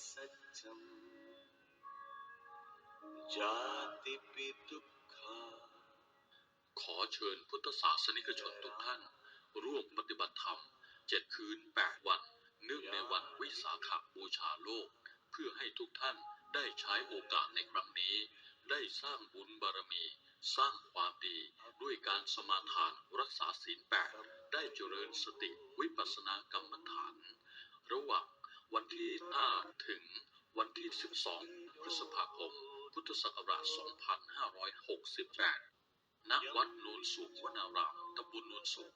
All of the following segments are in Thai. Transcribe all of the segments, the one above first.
सत्यम् जातिपि दुःखा ขอเชิญพุทธศาสนิกชนทุกท่าน ร่วมปฏิบัติธรรมเจ็ดคืนแปดวัน เนื่องในวันวิสาขบูชาโลก เพื่อให้ทุกท่านได้ใช้โอกาสในครั้งนี้ ได้สร้างบุญบารมี สร้างความดี ด้วยการสมาทานรักษาศีลแปดได้เจริญสติวิปัสสนากรรมฐาน ระหว่างวัน ที่ 5 ถึงวันที่ 12 พฤษภาคม พุทธศักราช 2568 ณ วัดโนนสูงวนาราม ตำบลโนนสูง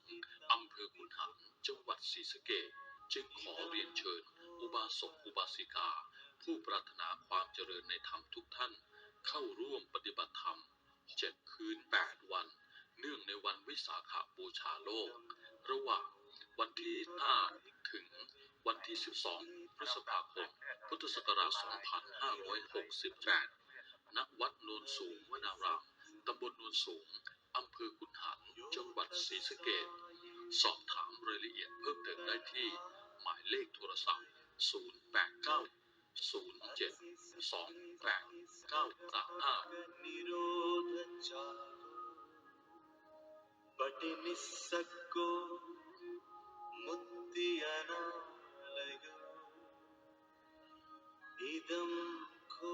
อำเภอขุนหารจังหวัดศรีสะเกษจึงขอเรียนเชิญ อุบาสกอุบาสิกา ผู้ปรารถนาความเจริญในธรรมทุกท่าน เข้าร่วมปฏิบัติธรรมเจ็ดคืนแปดวัน เนื่องในวันวิสาขบูชาโลก ระหว่างวันที่ 5 ถึงวันที่ 12 พฤษภาคม พุทธศักราช 2568 ณ วัดโนนสูงวนาราม ตำบลโนนสูง อำเภอขุนหันจังหวัดศรีสะเกดสอบถามรายละเอียดเพิ่มเติมได้ที่ หมายเลขโทรศัพท์ 089 07 28 935นิโรธจารปฏินิสโก இதம் கோ